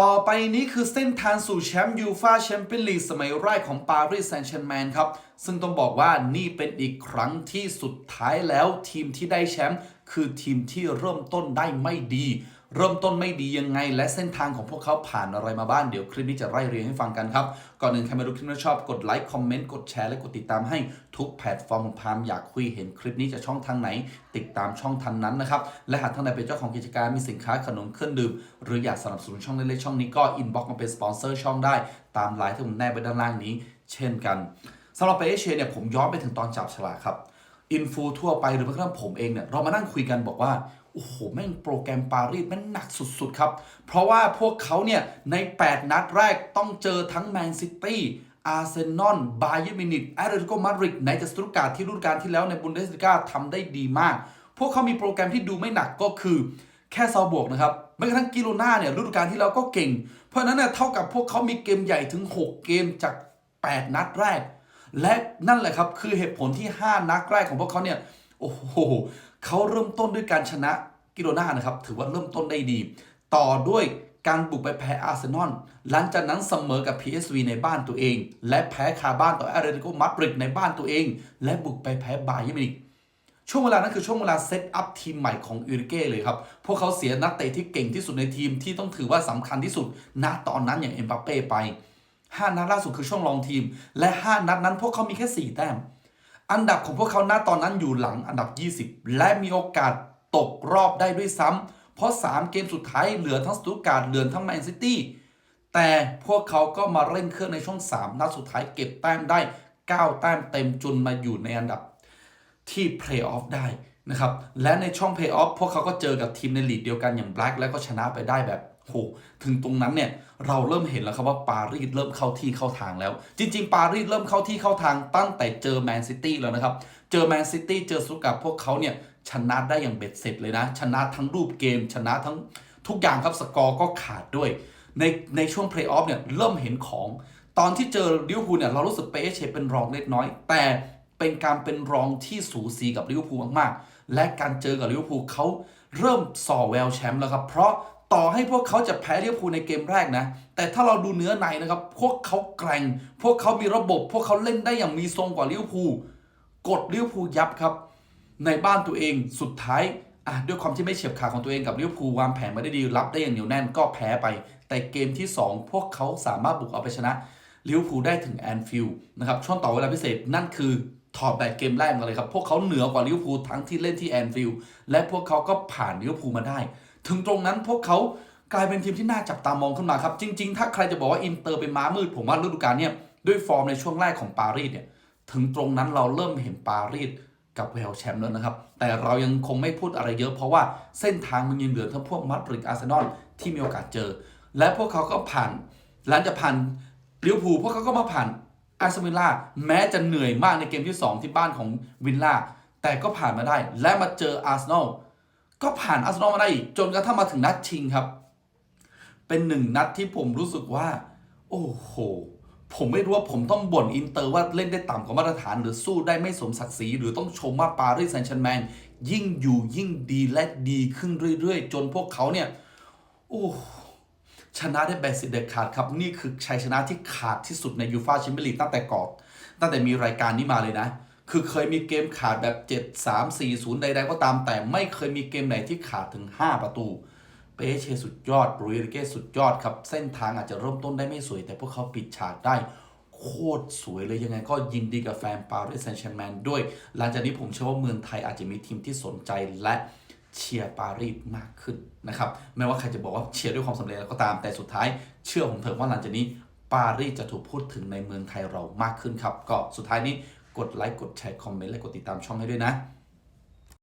ต่อไปนี้คือเส้นทางสู่แชมป์ยูฟาแชมเปี้ยนลีกสมัยแรกของปารีสแซงต์แชร์แมนครับ ซึ่งต้องบอกว่านี่เป็นอีกครั้งที่สุดท้ายแล้วทีมที่ได้แชมป์คือทีมที่เริ่มต้นได้ไม่ดีเริ่มต้นไม่ดียังไง และเส้นทางของพวกเขาผ่านอะไรมาบ้างเดี๋ยวคลิปนี้จะไล่เรียงให้ฟังกันครับ ก่อนอื่นใครไมาดูคลิปนี้ชอบกดไลค์คอมเมนต์กดแชร์และกดติดตามให้ทุกแพลตฟอร์มของพามอยากคุยเห็นคลิปนี้จะช่องทางไหน ติดตามช่องทางนั้นนะครับ และหากท่านใดเป็นเจ้าของกิจการมีสินค้าขนมเครื่องดื่ม หรืออยากสนับสนุนช่องเล็กๆช่องนี้ก็อินบ็อกมาเป็นสปอนเซอร์ช่องได้ตามไลน์ที่ผมแนบไว้ด้านล่างนี้ เช่นกันสำหรับเปเอเชเนี่ยผมย้อนไปถึงตอนจับฉลากครับอินฟูทั่วไปหรือแม้กระทั่งผมเองเนี่ยเรามานั่งคุยกันบอกว่า โอ้โหแม่งโปรแกรมปารีสแม่งหนักสุดๆครับ เพราะว่าพวกเขาเนี่ย ใน 8 นัดแรกต้องเจอทั้งแมนซิตี้อาร์เซนอลบาเยอร์มินิกแอตเลติโกมาดริดในจัสตุรกาที่ฤดูกาลที่แล้วในบุนเดสลิก้าทำได้ดีมาก พวกเขามีโปรแกรมที่ดูไม่หนักก็คือแค่ซาบวกนะครับแม้กระทั่งกิโลนาเนี่ยฤดูกาลที่แล้วก็เก่ง เพราะฉะนั้นเนี่ยเท่ากับพวกเขามีเกมใหญ่ถึง 6 เกมจาก 8 นัดแรก และนั่นแหละครับคือเหตุผลที่ 5 นัดแรกของพวกเขาเนี่ยโอ้โห เขาเริ่มต้นด้วยการชนะกิโลนานะครับ ถือว่าเริ่มต้นได้ดี ต่อด้วยการบุกไปแพ้อาร์เซนอล หลังจากนั้นเสมอกับ PSV ในบ้านตัวเอง และแพ้คาบ้านต่อแอตเลติโกมาดริดในบ้านตัวเอง และบุกไปแพ้บาเยอร์มินิกช่วงเวลานั้นคือช่วงเวลาเซตอัพทีมใหม่ของยูริเก้เลยครับ พวกเขาเสียนักเตะที่เก่งที่สุดในทีมที่ต้องถือว่าสำคัญที่สุด ณ ตอนนั้นอย่างเอ็มบัปเป้ไป 5 นัดล่าสุดคือช่วงรองทีม และ 5 นัดนั้นพวกเขามีแค่ 4 แต้ม อันดับของพวกเขาณตอนนั้นอยู่หลังอันดับ 20 และมีโอกาสตกรอบได้ด้วยซ้ำเพราะ 3 เกมสุดท้ายเหลือทั้งสตูการ์ดเหลือทั้งแมนซิตี้แต่พวกเขาก็มาเร่งเครื่องในช่วง 3 นัดสุดท้ายเก็บแต้มได้ 9 แต้มเต็มจนมาอยู่ในอันดับที่เพลย์ออฟได้ นะครับ และในช่องเพลย์ออฟพวกเขาก็เจอกับทีมในลีกเดียวกันอย่างแบล็กแล้วก็ชนะไปได้แบบโหถึงตรงนั้นเนี่ยเราเริ่มเห็นแล้วครับว่าปารีสเริ่มเข้าที่เข้าทางแล้ว จริง ๆ ปารีสเริ่มเข้าที่เข้าทางตั้งแต่เจอแมนซิตี้แล้วนะครับ เจอแมนซิตี้เจอสุกับพวกเขาเนี่ยชนะได้อย่างเบ็ดเสร็จเลยนะ ชนะทั้งรูปเกม ชนะทั้งทุกอย่างครับสกอร์ก็ขาดด้วย ในในช่วงเพลย์ออฟเนี่ยเริ่มเห็นของ ตอนที่เจอลิเวอร์พูลเนี่ยเรารู้สึกเปเชเป็นรองเล็กน้อย แต่ เป็นการเป็นรองที่สูสีกับลิเวอร์พูลมากๆ และการเจอกับลิเวอร์พูลเขาเริ่มส่อแววแชมป์แล้วครับเพราะต่อให้พวกเขาจะแพ้ลิเวอร์พูลในเกมแรกนะ แต่ถ้าเราดูเนื้อในนะครับ พวกเขาแกร่ง พวกเขามีระบบ พวกเขาเล่นได้อย่างมีทรงกว่าลิเวอร์พูลกดลิเวอร์พูลยับครับ ในบ้านตัวเองสุดท้ายอะด้วยความที่ไม่เฉียบขาดของตัวเองกับลิเวอร์พูลวางแผนมาได้ดีรับได้อย่างเหนียวแน่นก็แพ้ไป แต่เกมที่ 2 พวกเขาสามารถบุกเอาไปชนะลิเวอร์พูลได้ถึงแอนฟิลด์นะครับช่วงต่อเวลาพิเศษนั่นคือ ถอดแบบเกมแรกมาเลยครับ พวกเขาเหนือกว่าลิเวอร์พูลทั้งที่เล่นที่แอนฟิลด์และพวกเขาก็ผ่านลิเวอร์พูลมาได้ ถึงตรงนั้นพวกเขากลายเป็นทีมที่น่าจับตามองขึ้นมาครับ จริง ๆ ถ้าใครจะบอกว่าอินเตอร์เป็นม้ามืด ผมว่าฤดูกาลเนี่ยด้วยฟอร์มในช่วงแรกของปารีสเนี่ยถึงตรงนั้นเราเริ่มเห็นปารีสกับแววแชมป์แล้วนะครับ แต่เรายังคงไม่พูดอะไรเยอะเพราะว่าเส้นทางมันยังเหลือทั้งพวกมาดริดอาร์เซนอลที่มีโอกาสเจอ และพวกเขาก็ผ่านหลังจากผ่านลิเวอร์พูลพวกเขาก็มาผ่าน อาร์เซนอลแม้จะเหนื่อยมากในเกมที่ 2 ที่บ้านของวินล่าแต่ก็ผ่านมาได้ และมาเจออาร์เซนอลก็ผ่านอาร์เซนอลมาได้อีก จนกระทั่งมาถึงนัดชิงครับ เป็นหนึ่งนัดที่ผมรู้สึกว่า โอ้โห ผมไม่รู้ว่าผมต้องบ่นอินเตอร์ว่าเล่นได้ต่ำกว่ามาตรฐาน หรือสู้ได้ไม่สมศักดิ์ศรีหรือต้องชมว่าปารีสแซงต์แชร์แมงยิ่งอยู่ยิ่งดีและดีขึ้นเรื่อยๆ จนพวกเขาเนี่ย โอ้ ชนะได้แบบสิเด็ดขาดครับ นี่คือชัยชนะที่ขาดที่สุดในยูฟาแชมเปี้ยนลีกตั้งแต่ก่อนตั้งแต่มีรายการนี้มาเลยนะ คือเคยมีเกมขาดแบบ 7 3 4 0 ใด ๆ ก็ตามแต่ไม่เคยมีเกมไหนที่ขาดถึง 5 ประตู เปเชสุดยอดบรูเอริเก้สุดยอดครับ เส้นทางอาจจะเริ่มต้นได้ไม่สวย แต่พวกเขาปิดฉากได้โคตรสวยเลยยังไงก็ยินดีกับแฟนปารีสแซงต์แชร์แมงด้วย หลังจากนี้ผมเชื่อว่าเมืองไทยอาจจะมีทีมที่สนใจและ เชียร์ปารีสมากขึ้นนะครับแม้ว่าใครจะบอกว่าเชียร์ด้วยความสำเร็จแล้วก็ตามแต่สุดท้ายเชื่อผมเถอะว่าหลังจากนี้ปารีสจะถูกพูดถึงในเมืองไทยเรามากขึ้นครับ ก็สุดท้ายนี้กดไลค์กดแชร์คอมเมนต์และกดติดตามช่องให้ด้วยนะ